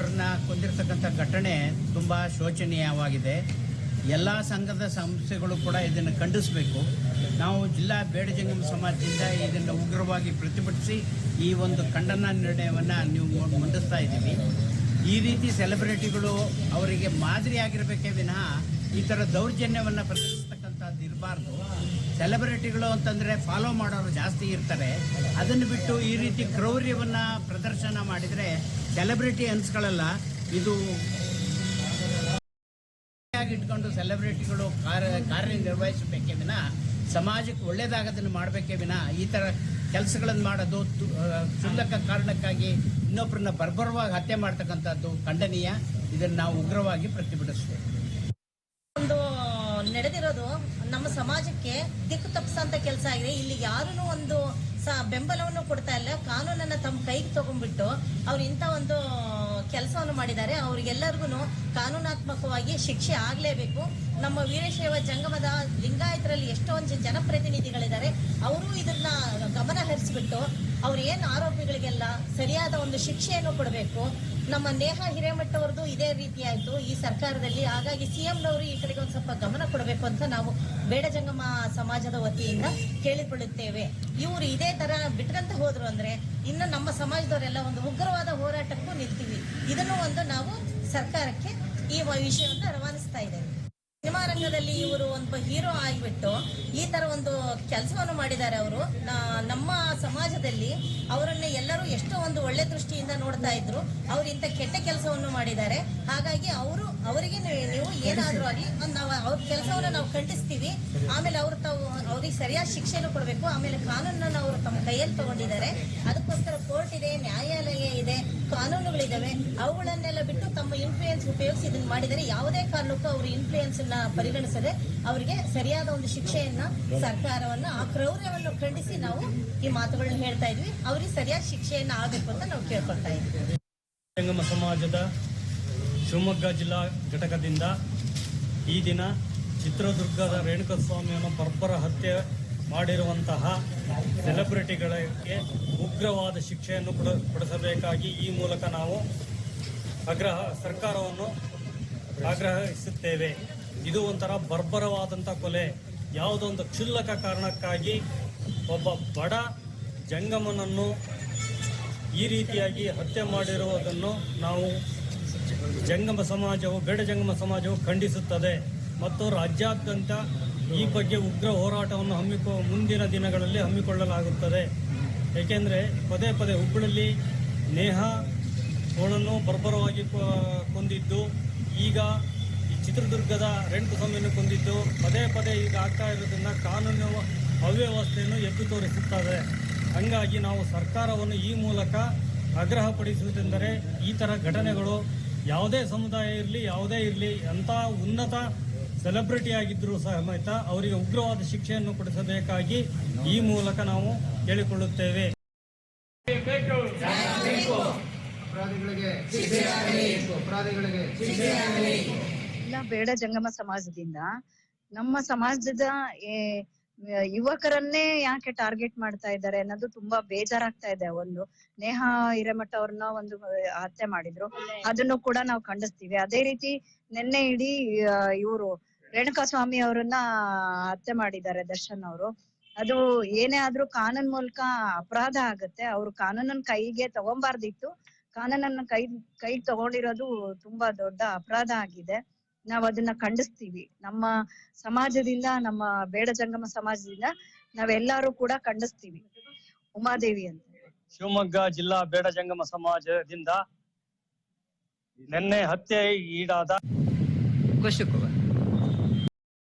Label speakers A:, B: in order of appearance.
A: ಅವರನ್ನ ಕೊಂದಿರ್ತಕ್ಕಂಥ ಘಟನೆ ತುಂಬ ಶೋಚನೀಯವಾಗಿದೆ. ಎಲ್ಲ ಸಂಘದ ಸಂಸ್ಥೆಗಳು ಕೂಡ ಇದನ್ನು ಖಂಡಿಸಬೇಕು. ನಾವು ಜಿಲ್ಲಾ ಬೇಡಜಂಗಮ ಸಮಾಜದಿಂದ ಇದನ್ನು ಉಗ್ರವಾಗಿ ಪ್ರತಿಭಟಿಸಿ ಈ ಒಂದು ಖಂಡನ ನಿರ್ಣಯವನ್ನು ನೀವು ಮುಂದಿಸ್ತಾ ಇದ್ದೀವಿ. ಈ ರೀತಿ ಸೆಲೆಬ್ರಿಟಿಗಳು ಅವರಿಗೆ ಮಾದರಿಯಾಗಿರಬೇಕೇ ವಿನಃ ಈ ಥರ ದೌರ್ಜನ್ಯವನ್ನು ಪ್ರದರ್ಶಿಸ್ತಕ್ಕಂಥದ್ದು ಇರಬಾರ್ದು. ಸೆಲೆಬ್ರಿಟಿಗಳು ಅಂತಂದರೆ ಫಾಲೋ ಮಾಡೋರು ಜಾಸ್ತಿ ಇರ್ತಾರೆ. ಅದನ್ನು ಬಿಟ್ಟು ಈ ರೀತಿ ಕ್ರೌರ್ಯವನ್ನು ಪ್ರದರ್ಶನ ಮಾಡಿದರೆ ಸೆಲೆಬ್ರಿಟಿ ಅನ್ಸ್ಕೊಳ್ಳಲ್ಲ ಇದು ಇಟ್ಕೊಂಡು ಸೆಲೆಬ್ರಿಟಿಗಳು ಕಾರ್ಯ ಕಾರ್ಯನಿರ್ವಹಿಸಬೇಕೇ ವಿನ, ಸಮಾಜಕ್ಕೆ ಒಳ್ಳೇದಾಗೋದನ್ನು ಮಾಡಬೇಕೇ ವಿನ, ಈ ಥರ ಕೆಲಸಗಳನ್ನು ಮಾಡೋದು ಕ್ಷುಲ್ಲಕ ಕಾರಣಕ್ಕಾಗಿ ಇನ್ನೊಬ್ಬರನ್ನ ಬರ್ಬರವಾಗಿ ಹತ್ಯೆ ಮಾಡ್ತಕ್ಕಂಥದ್ದು ಖಂಡನೀಯ. ಇದನ್ನು ನಾವು ಉಗ್ರವಾಗಿ ಪ್ರತಿಭಟಿಸ್ತೇವೆ
B: ಒಂದು ನಡೆದಿರೋದು ನಮ್ಮ ಸಮಾಜಕ್ಕೆ ತಪ್ಪಿಸಂತ ಕೆಲಸ ಆಗಿದೆ. ಇಲ್ಲಿ ಯಾರೂ ಒಂದು ಬೆಂಬಲವನ್ನು ಕೊಡ್ತಾ ಇಲ್ಲ. ಕಾನೂನನ್ನ ತಮ್ಮ ಕೈಗೆ ತಗೊಂಡ್ಬಿಟ್ಟು ಅವ್ರು ಇಂತ ಒಂದು ಕೆಲಸವನ್ನು ಮಾಡಿದ್ದಾರೆ. ಅವ್ರಿಗೆಲ್ಲರಿಗೂ ಕಾನೂನಾತ್ಮಕವಾಗಿ ಶಿಕ್ಷೆ ಆಗಲೇಬೇಕು. ನಮ್ಮ ವೀರಶೈವ ಜಂಗಮದ ಲಿಂಗಾಯತರಲ್ಲಿ ಎಷ್ಟೊಂದು ಜನಪ್ರತಿನಿಧಿಗಳಿದ್ದಾರೆ. ಅವರು ಇದನ್ನ ಗಮನ ಹರಿಸ್ಬಿಟ್ಟು ಅವ್ರು ಏನು ಆರೋಪಿಗಳಿಗೆಲ್ಲ ಸರಿಯಾದ ಒಂದು ಶಿಕ್ಷೆಯನ್ನು ಕೊಡಬೇಕು? ನಮ್ಮ ನೇಹ ಹಿರೇಮಠ ಅವ್ರದ್ದು ಇದೇ ರೀತಿ ಆಯಿತು. ಈ ಸರ್ಕಾರದಲ್ಲಿ ಹಾಗಾಗಿ ಸಿಎಂನವರು ಈ ಕಡೆಗೆ ಒಂದು ಸ್ವಲ್ಪ ಗಮನ ಕೊಡಬೇಕು ಅಂತ ನಾವು ಬೇಡ ಜಂಗಮ ಸಮಾಜದ ವತಿಯಿಂದ ಕೇಳಿಕೊಳ್ಳುತ್ತೇವೆ. ಇವರು ಇದೇ ತರ ಬಿಟ್ಕಂತ ಹೋದ್ರು ಅಂದ್ರೆ ಇನ್ನು ನಮ್ಮ ಸಮಾಜದವರೆಲ್ಲ ಒಂದು ಉಗ್ರವಾದ ಹೋರಾಟಕ್ಕೂ ನಿಲ್ತೀವಿ. ಇದನ್ನು ಒಂದು ನಾವು ಸರ್ಕಾರಕ್ಕೆ ಈ ವಿಷಯವನ್ನು ರವಾನಿಸ್ತಾ ಇದ್ದೇವೆ. ಸಿನಿಮಾ ರಂಗದಲ್ಲಿ ಇವರು ಒಂದು ಹೀರೋ ಆಗಿಬಿಟ್ಟು ಈ ತರ ಒಂದು ಕೆಲಸವನ್ನು ಮಾಡಿದ್ದಾರೆ ಅವರು. ನಮ್ಮ ಸಮಾಜದಲ್ಲಿ ಅವರನ್ನ ಎಲ್ಲರೂ ಎಷ್ಟೋ ಒಂದು ಒಳ್ಳೆ ದೃಷ್ಟಿಯಿಂದ ನೋಡ್ತಾ ಇದ್ರು. ಅವ್ರು ಇಂಥ ಕೆಟ್ಟ ಕೆಲಸವನ್ನು ಮಾಡಿದ್ದಾರೆ. ಹಾಗಾಗಿ ಅವರು, ಅವರಿಗೆ ನೀವು ಏನಾದರೂ ಆಗಿ ನಾವು ಅವ್ರ ಕೆಲಸವನ್ನು ನಾವು ಖಂಡಿಸ್ತೀವಿ. ಆಮೇಲೆ ಅವರು ತಾವು, ಅವ್ರಿಗೆ ಸರಿಯಾದ ಶಿಕ್ಷೆಯನ್ನು ಕೊಡಬೇಕು. ಆಮೇಲೆ ಕಾನೂನನ್ನು ಅವರು ತಮ್ಮ ಕೈಯಲ್ಲಿ ತಗೊಂಡಿದ್ದಾರೆ. ಅದಕ್ಕೋಸ್ಕರ ಕೋರ್ಟ್ ಇದೆ, ನ್ಯಾಯಾಲಯ ಇದೆ ಕಾನೂನುಗಳಿದ್ದಾವೆ ಅವುಗಳನ್ನೆಲ್ಲ ಬಿಟ್ಟು ತಮ್ಮ ಇನ್ಫ್ಲೂಯೆನ್ಸ್ ಉಪಯೋಗಿಸಿ ಇದನ್ನು ಮಾಡಿದರೆ ಯಾವುದೇ ಕಾರಣಕ್ಕೂ ಅವರು ಇನ್ಫ್ಲೂಯೆನ್ಸ್ ಪರಿಗಣಿಸದೆ ಅವರಿಗೆ ಸರಿಯಾದ ಒಂದು ಶಿಕ್ಷೆಯನ್ನ ಸರ್ಕಾರವನ್ನ ಆ ಕ್ರೌರ್ಯವನ್ನು ಖಂಡಿಸಿ ನಾವು ಈ ಮಾತುಗಳನ್ನ ಹೇಳ್ತಾ ಇದ್ವಿ. ಅವ್ರಿಗೆ ಸರಿಯಾದ ಶಿಕ್ಷೆಯನ್ನ ಆಗಬೇಕು ಅಂತ ನಾವು ಕೇಳ್ಕೊಳ್ತಾ ಇದ್ವಿ.
C: ಸಮಾಜದ ಶಿವಮೊಗ್ಗ ಜಿಲ್ಲಾ ಘಟಕದಿಂದ ಈ ದಿನ ಚಿತ್ರದುರ್ಗದ ರೇಣುಕಸ್ವಾಮಿಯನ್ನು ಬರ್ಬರ ಹತ್ಯೆ ಮಾಡಿರುವಂತಹ ಸೆಲೆಬ್ರಿಟಿಗಳಿಗೆ ಉಗ್ರವಾದ ಶಿಕ್ಷೆಯನ್ನು ಕೊಡ, ಕೊಡಿಸಬೇಕಾಗಿ ಈ ಮೂಲಕ ನಾವು ಆಗ್ರಹ, ಸರ್ಕಾರವನ್ನು ಆಗ್ರಹಿಸುತ್ತೇವೆ. ಇದು ಒಂಥರ ಬರ್ಬರವಾದಂಥ ಕೊಲೆ. ಯಾವುದೋ ಒಂದು ಕ್ಷುಲ್ಲಕ ಕಾರಣಕ್ಕಾಗಿ ಒಬ್ಬ ಬಡ ಜಂಗಮನನ್ನು ಈ ರೀತಿಯಾಗಿ ಹತ್ಯೆ ಮಾಡಿರುವುದನ್ನು ನಾವು ಜಂಗಮ ಸಮಾಜವು ಬೇಡ ಜಂಗಮ ಸಮಾಜವು ಖಂಡಿಸುತ್ತದೆ. ಮತ್ತು ರಾಜ್ಯಾದ್ಯಂತ ಈ ಬಗ್ಗೆ ಉಗ್ರ ಹೋರಾಟವನ್ನು ಹಮ್ಮಿಕೊ, ಮುಂದಿನ ದಿನಗಳಲ್ಲಿ ಹಮ್ಮಿಕೊಳ್ಳಲಾಗುತ್ತದೆ. ಏಕೆಂದರೆ ಪದೇ ಪದೇ ಹುಬ್ಬಳ್ಳಿ ನೇಹ ಅವಳನ್ನು ಬರ್ಬರವಾಗಿ ಕೊಂದಿದ್ದು. ಈಗ ಈ ರೆಂಟ್ ಸ್ವಾಮಿಯನ್ನು ಕೊಂದಿದ್ದು ಪದೇ ಪದೇ ಈಗ ಆಗ್ತಾ ಇರೋದ್ರಿಂದ ಕಾನೂನು ಅವ್ಯವಸ್ಥೆಯನ್ನು ಎದ್ದು ತೋರಿಸುತ್ತದೆ. ಹಂಗಾಗಿ ನಾವು ಸರ್ಕಾರವನ್ನು ಈ ಮೂಲಕ ಆಗ್ರಹಪಡಿಸುವುದೆಂದರೆ ಈ ಥರ ಘಟನೆಗಳು ಯಾವುದೇ ಸಮುದಾಯ ಇರಲಿ ಯಾವುದೇ ಇರಲಿ ಎಂಥ ಉನ್ನತ ಸೆಲೆಬ್ರಿಟಿ ಆಗಿದ್ದರೂ ಸಮೇತ ಅವರಿಗೆ ಉಗ್ರವಾದ ಶಿಕ್ಷೆಯನ್ನು ಕೊಡಿಸಬೇಕಾಗಿ ಈ ಮೂಲಕ ನಾವು ಕೇಳಿಕೊಳ್ಳುತ್ತೇವೆ.
D: ಅಪರಾಧಿಗಳಿಗೆ ಅಪರಾಧಿಗಳಿಗೆ
E: ಇಲ್ಲ ಬೇಡ ಜಂಗಮ ಸಮಾಜದಿಂದ. ನಮ್ಮ ಸಮಾಜದ ಯುವಕರನ್ನೇ ಯಾಕೆ ಟಾರ್ಗೆಟ್ ಮಾಡ್ತಾ ಇದ್ದಾರೆ ಅನ್ನೋದು ತುಂಬಾ ಬೇಜಾರಾಗ್ತಾ ಇದೆ ಒಂದು. ನೇಹಾ ಹಿರೇಮಠ ಅವ್ರನ್ನ ಒಂದು ಹತ್ಯೆ ಮಾಡಿದ್ರು. ಅದನ್ನು ಕೂಡ ನಾವು ಖಂಡಿಸ್ತೀವಿ. ಅದೇ ರೀತಿ ನಿನ್ನೆ ಇಡೀ ಇವರು ರೇಣುಕಾ ಸ್ವಾಮಿ ಅವರನ್ನ ಹತ್ಯೆ ಮಾಡಿದ್ದಾರೆ ದರ್ಶನ್ ಅವರು. ಅದು ಏನೇ ಆದ್ರೂ ಕಾನೂನ್ ಮೂಲಕ ಅಪರಾಧ ಆಗುತ್ತೆ. ಅವ್ರು ಕಾನೂನನ್ನ ಕೈಗೆ ತಗೊಂಬಾರ್ದಿತ್ತು. ಕಾನೂನನ್ನ ಕೈ, ಕೈಗೆ ತಗೊಂಡಿರೋದು ತುಂಬಾ ದೊಡ್ಡ ಅಪರಾಧ ಆಗಿದೆ. ನಾವ್ ಅದನ್ನ ಖಂಡಿಸ್ತೀವಿ. ನಮ್ಮ ಸಮಾಜದಿಂದ ನಮ್ಮ ಬೇಡ ಜಂಗಮ ಸಮಾಜದಿಂದ ನಾವೆಲ್ಲರೂ ಕೂಡ ಖಂಡಿಸ್ತೀವಿ. ಉಮಾದೇವಿ ಅಂತ.
C: ಶಿವಮೊಗ್ಗ ಜಿಲ್ಲಾ ಬೇಡ ಜಂಗಮ ಸಮಾಜದಿಂದ ನಿನ್ನೆ ಹತ್ಯೆ ಈಡಾದ
F: ಕುಶುಕು